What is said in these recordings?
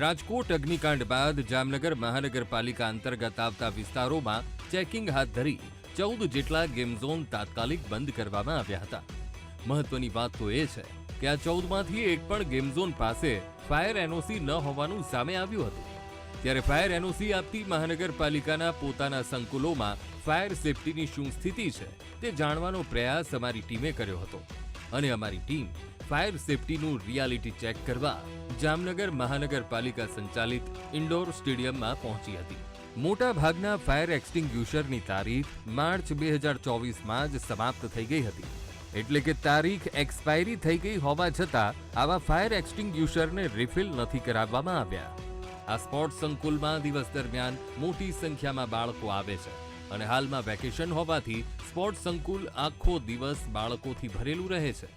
રાજકોટ અગ્નિકાંડ બાદ જામનગર મહાનગરપાલિકા અંતર્ગત આવતા વિસ્તારોમાં ચેકિંગ હાથ ધરી ચૌદ જેટલા ગેમ ઝોન તાત્કાલિક બંધ કરવામાં આવ્યા હતા. મહત્વની વાત તો એ છે કે આ ચૌદમાંથી એક પણ ગેમ ઝોન પાસે ફાયર એનઓસી ન હોવાનું સામે આવ્યું હતું. ત્યારે ફાયર એનઓસી આપતી મહાનગરપાલિકાના પોતાના સંકુલોમાં ફાયર સેફટીની શું સ્થિતિ છે તે જાણવાનો પ્રયાસ અમારી ટીમે કર્યો હતો. અને અમારી ટીમ ફાયર સેફટીનું રિયાલિટી ચેક કરવા જામનગર મહાનગરપાલિકા સંચાલિત ઇન્ડોર સ્ટેડિયમમાં પહોંચી હતી. મોટા ભાગના ફાયર એક્સટિંગ્યુશરની તારીખ માર્ચ બે હજાર ચોવીસમાં જ સમાપ્ત થઈ ગઈ હતી. એટલે કે તારીખ એક્સપાયરી થઈ ગઈ હોવા છતાં આવા ફાયર એક્સટિંગ્યુશરને રિફિલ નથી કરાવવામાં આવ્યા. આ સ્પોર્ટ્સ સંકુલમાં દિવસ દરમિયાન મોટી સંખ્યામાં બાળકો આવે છે. અને હાલમાં વેકેશન હોવાથી સ્પોર્ટ સંકુલ આખો દિવસ બાળકોથી ભરેલું રહે છે.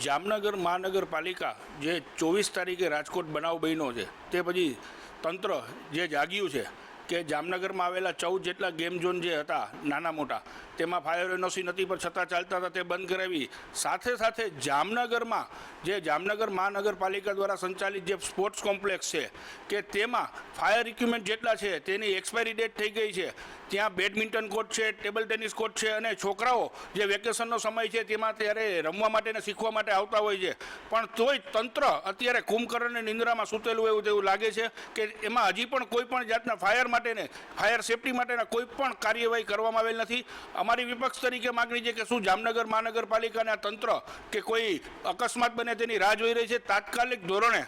જામનગર મહાનગરપાલિકા જે ચોવીસ તારીખે રાજકોટ બનાવ બન્યો છે, તે પછી તંત્ર જે જાગ્યું છે કે જામનગરમાં આવેલા ચૌદ જેટલા ગેમ ઝોન જે હતા, નાના મોટા, તેમાં ફાયર એનઓસી નથી, પણ છતાં ચાલતા હતા, તે બંધ કરાવી. સાથે સાથે જામનગરમાં, જે જામનગર મહાનગરપાલિકા દ્વારા સંચાલિત જે સ્પોર્ટ્સ કોમ્પ્લેક્સ છે, કે તેમાં ફાયર ઇક્વિપમેન્ટ જેટલા છે, તેની એક્સપાયરી ડેટ થઈ ગઈ છે. ત્યાં બેડમિન્ટન કોર્ટ છે ટેબલ ટેનિસ કોર્ટ છે, અને છોકરાઓ જે વેકેશનનો સમય છે, તેમાં ત્યારે રમવા માટે ને શીખવા માટે આવતા હોય છે. પણ તોય તંત્ર અત્યારે કુંભકર્ણની નિંદ્રામાં સૂતેલું એવું તેવું લાગે છે કે એમાં હજી પણ કોઈ પણ જાતના ફાયર માટેને ફાયર સેફટી માટેના કોઈ પણ કાર્યવાહી કરવામાં આવેલ નથી. અમારી વિપક્ષ તરીકે માગણી છે કે શું જામનગર મહાનગરપાલિકાના તંત્ર કે કોઈ અકસ્માત બને તેની રાહ જોઈ રહી છે? તાત્કાલિક ધોરણે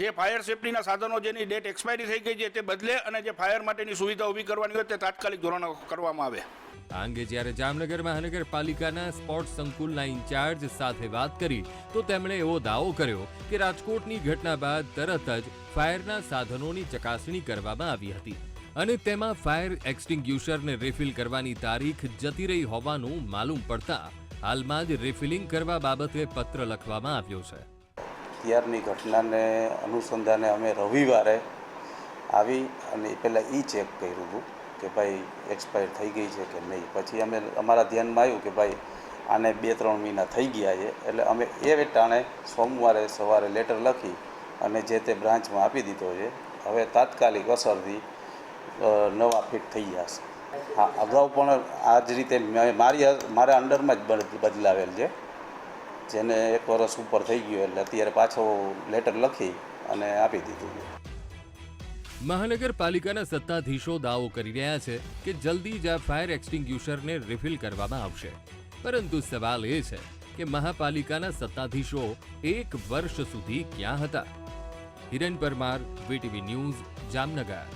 જે ફાયર સેફટીના સાધનો જેની ડેટ એક્સપાયરી થઈ ગઈ છે તે બદલે અને જે ફાયર માટેની સુવિધા ઊભી કરવાની હોય તે તાત્કાલિક ધોરણે કરવામાં આવે. આ અંગે જ્યારે જામનગર, મહાનગરપાલિકાના સ્પોર્ટ સંકુલના ઇન્ચાર્જ સાથે વાત કરી, તો તેમણે એવો દાવો કર્યો કે રાજકોટની ઘટના બાદ તરત જ ફાયરના સાધનોની ચકાસણી કરવામાં આવી હતી. અને તેમાં ફાયર એક્સટિંગ્યુશરને રિફિલ કરવાની તારીખ જતી રહી હોવાનું માલુમ પડતા હાલમાં જ રિફિલિંગ કરવા બાબતે પત્ર લખવામાં આવ્યો છે. ત્યારની ઘટનાને અનુસંધાને અમે રવિવારે આવી અને પહેલાં એ ચેક કર્યું હતું કે ભાઈ એક્સપાયર થઈ ગઈ છે કે નહીં. પછી અમે અમારા ધ્યાનમાં આવ્યું કે ભાઈ આને બે ત્રણ મહિના થઈ ગયા છે. એટલે અમે એ ટાણે સોમવારે સવારે લેટર લખી અને જે તે બ્રાન્ચમાં આપી દીધો છે. હવે તાત્કાલિક અસરથી નવા ફિટ થઈ ગયા છે. હા, અગાઉ પણ આ જ રીતે મારી મારા અંડરમાં જ બદ- બદલાવેલ છે. જેને એક વર્ષ ઉપર થઈ ગયું એટલે અત્યારે પાછો લેટર લખી અને આપી દીધું મહાનગરપાલિકાના સત્તાધીશો દાવો કરી રહ્યા છે કે જલ્દી જ આ ફાયર એક્સટિંગ્યુશરને રિફિલ કરવામાં આવશે. પરંતુ સવાલ એ છે કે મહાપાલિકાના સત્તાધીશો એક વર્ષ સુધી ક્યાં હતા? Hiren Parmar VTV news, Jamnagar.